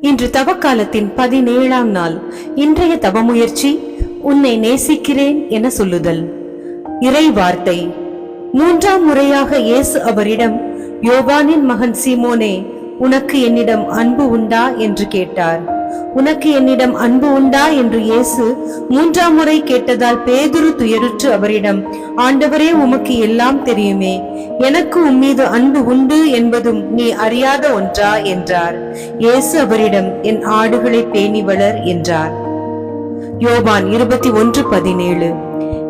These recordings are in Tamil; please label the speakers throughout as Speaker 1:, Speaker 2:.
Speaker 1: இன்று தவக்காலத்தின் பதினேழாம் நாள். இன்றைய தவமுயற்சி உன்னை நேசிக்கிறேன் என சொல்லுதல். இறை வார்த்தை மூன்றாம் முறையாக இயேசு அவரிடம் யோவானின் மகன் சீமோனே உனக்கு என்னிடம் அன்பு உண்டா? என்று கேட்டார். உனக்கு என்னிடம் அன்பு உண்டா என்று இயேசு மூன்றாம் முறை கேட்டதால் பேதுரு துயருற்று அவரிடம் ஆண்டவரே உமக்கு எல்லாம் தெரியுமே. எனக்கு உம்மீது அன்பு உண்டு என்பதும் நீ அறியாத ஒன்றா? என்றார். இயேசு அவரிடம் என் ஆடுகளை பேணி வளர் என்றார். யோபான் இருபத்தி ஒன்று பதினேழு.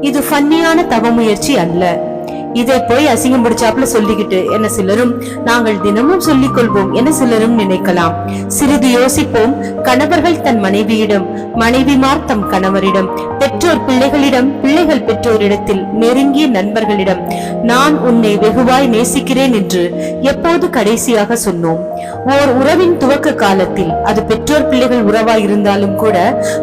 Speaker 1: இது ஃபன்னியான தவமுயற்சி அல்ல. இதை போய் அசிங்கம் பிடிச்சாப்புல சொல்லிக்கிட்டு என சிலரும் நாங்கள் தினமும் சொல்லிக் கொள்வோம் என சிலரும் நினைக்கலாம். சிறிது யோசிப்போம். கணவர்கள் தன் மனைவியிடம் மனைவிமார் தம் கணவரிடம் பெற்றோர் பிள்ளைகளிடம் பிள்ளைகள் பெற்றோரிடத்தில் நெருங்கிய நண்பர்களிடம் நான் உன்னை வெகுவாய் நேசிக்கிறேன் என்று எப்போது கடைசியாக சொன்னோம். ஓர் உறவின் துவக்க காலத்தில் அது பெற்றோர் பிள்ளைகள் உறவாய் இருந்தாலும் கூட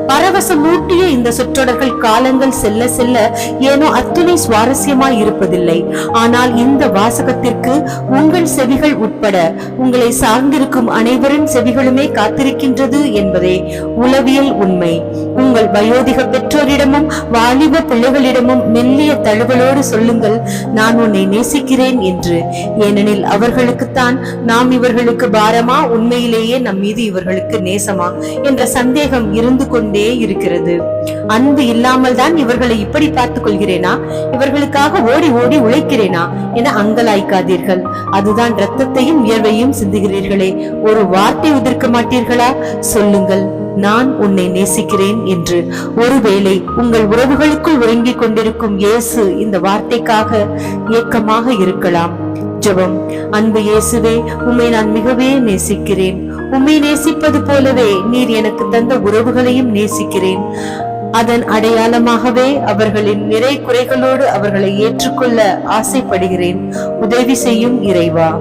Speaker 1: பரவசமூட்டிய இந்த சொற்றொடர்கள் காலங்கள் செல்ல செல்ல ஏனோ அத்துணை சுவாரஸ்யமாய் இருப்பதில்லை. இல்லை ஆனால் இந்த வாசகத்திற்கு உங்கள் செவிகள் உட்பட உங்களை சார்ந்திருக்கும் அனைவரின் செவிகளுமே காத்திருக்கின்றது என்பதே உளவியல் உண்மை. உங்கள் வயோதிக பெற்றோரிடமும் வாலிப பிள்ளைகளிடமும் மெல்லிய தழுவலோடு சொல்லுங்கள் நான் உன்னை நேசிக்கிறேன் என்று. ஏனெனில் அவர்களுக்குத்தான் நாம் இவர்களுக்கு பாரமா உண்மையிலேயே நம் மீது இவர்களுக்கு நேசமா என்ற சந்தேகம் இருந்து கொண்டே இருக்கிறது. அன்பு இல்லாமல் தான் இவர்களை இப்படி பார்த்துக் கொள்கிறேனா? இவர்களுக்காக ஓடி ஓடி உழைக்கிறேனா என அங்கலாய்க்காதீர்கள். அதுதான் ரத்தத்தையும் வியர்வையும் சிந்துகிறீர்களே. ஒரு வார்த்தை உதிர்க்க மாட்டீர்களா? சொல்லுங்கள் நான் உன்னை நேசிக்கிறேன் என்று. ஒருவேளை உங்கள் உறவுகளுக்குள் உறங்கிக் கொண்டிருக்கும் இயேசு இந்த வார்த்தைக்காக ஏக்கமாக இருக்கலாம். ஜெபம். அன்பு இயேசுவே உம்மை நான் மிகவே நேசிக்கிறேன். உம்மை நேசிப்பது போலவே நீர் எனக்கு தந்த உறவுகளையும் நேசிக்கிறேன். அதன் அடையாளமாகவே அவர்களின் நிறை குறைகளோடு அவர்களை ஏற்றுக்கொள்ள ஆசைப்படுகிறேன். உதவி செய்யும் இறைவா.